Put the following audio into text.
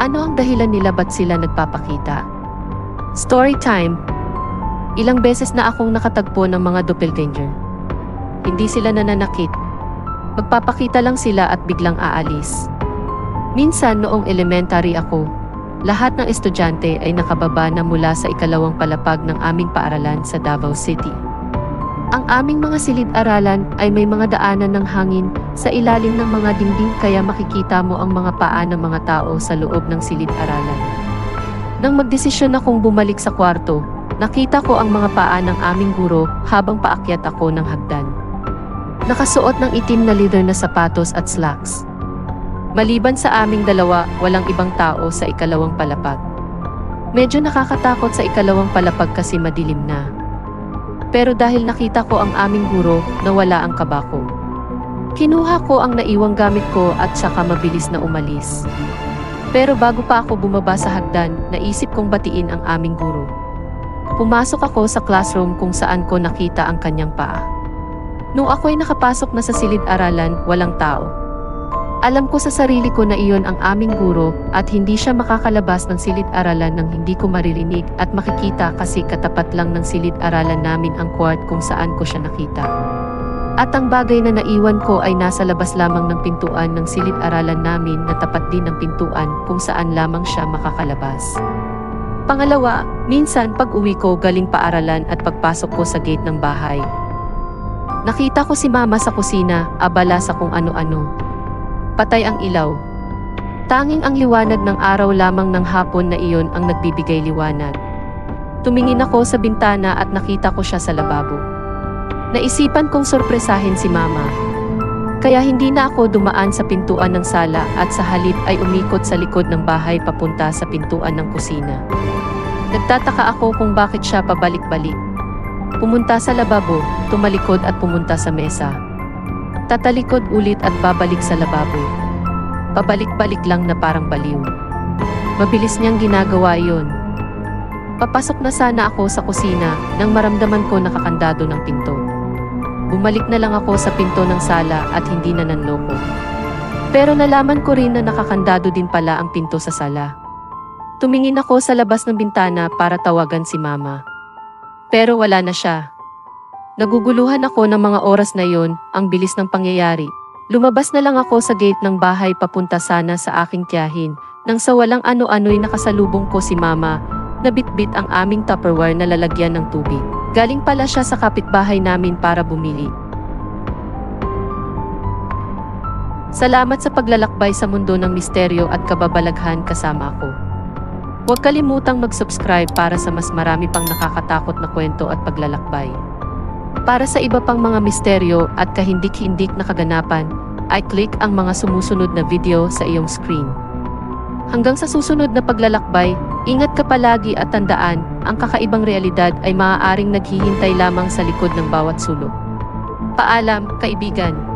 Ano ang dahilan nila ba't sila nagpapakita? Story time. Ilang beses na akong nakatagpo ng mga doppelganger. Hindi sila nananakit. Magpapakita lang sila at biglang aalis. Minsan noong elementary ako, lahat ng estudyante ay nakababa na mula sa ikalawang palapag ng aming paaralan sa Davao City. Ang aming mga silid-aralan ay may mga daanan ng hangin sa ilalim ng mga dingding kaya makikita mo ang mga paa ng mga tao sa loob ng silid-aralan. Nang magdesisyon akong bumalik sa kwarto, nakita ko ang mga paa ng aming guro habang paakyat ako ng hagdan. Nakasuot ng itim na leather na sapatos at slacks. Maliban sa aming dalawa, walang ibang tao sa ikalawang palapag. Medyo nakakatakot sa ikalawang palapag kasi madilim na. Pero dahil nakita ko ang aming guro na wala ang kabako. Kinuha ko ang naiwang gamit ko at saka mabilis na umalis. Pero bago pa ako bumaba sa hagdan, naisip kong batiin ang aming guro. Pumasok ako sa classroom kung saan ko nakita ang kanyang paa. Nung ako'y nakapasok na sa silid-aralan, walang tao. Alam ko sa sarili ko na iyon ang aming guro at hindi siya makakalabas ng silid-aralan nang hindi ko maririnig at makikita kasi katapat lang ng silid-aralan namin ang court kung saan ko siya nakita. At ang bagay na naiwan ko ay nasa labas lamang ng pintuan ng silid-aralan namin na tapat din ng pintuan kung saan lamang siya makakalabas. Pangalawa, minsan pag uwi ko galing paaralan at pagpasok ko sa gate ng bahay. Nakita ko si mama sa kusina, abala sa kung ano-ano. Patay ang ilaw. Tanging ang liwanag ng araw lamang ng hapon na iyon ang nagbibigay liwanag. Tumingin ako sa bintana at nakita ko siya sa lababo. Naisipan kong sorpresahin si mama. Kaya hindi na ako dumaan sa pintuan ng sala at sa halip ay umikot sa likod ng bahay papunta sa pintuan ng kusina. Nagtataka ako kung bakit siya pabalik-balik. Pumunta sa lababo, tumalikod at pumunta sa mesa. Tatalikod ulit at babalik sa lababo. Pabalik-balik lang na parang baliw. Mabilis niyang ginagawa yon. Papasok na sana ako sa kusina nang maramdaman ko nakakandado ng pinto. Bumalik na lang ako sa pinto ng sala at hindi na nanloko. Pero nalaman ko rin na nakakandado din pala ang pinto sa sala. Tumingin ako sa labas ng bintana para tawagan si mama. Pero wala na siya. Naguguluhan ako ng mga oras na yon, ang bilis ng pangyayari. Lumabas na lang ako sa gate ng bahay papunta sana sa aking tiyahin, nang sa walang ano-ano'y nakasalubong ko si mama, na bitbit ang aming tupperware na lalagyan ng tubig. Galing pala siya sa kapitbahay namin para bumili. Salamat sa paglalakbay sa mundo ng misteryo at kababalaghan kasama ako. Huwag kalimutang mag-subscribe para sa mas marami pang nakakatakot na kwento at paglalakbay. Para sa iba pang mga misteryo at kahindik-hindik na kaganapan, ay click ang mga sumusunod na video sa iyong screen. Hanggang sa susunod na paglalakbay, ingat ka palagi at tandaan, ang kakaibang realidad ay maaaring naghihintay lamang sa likod ng bawat sulok. Paalam, kaibigan!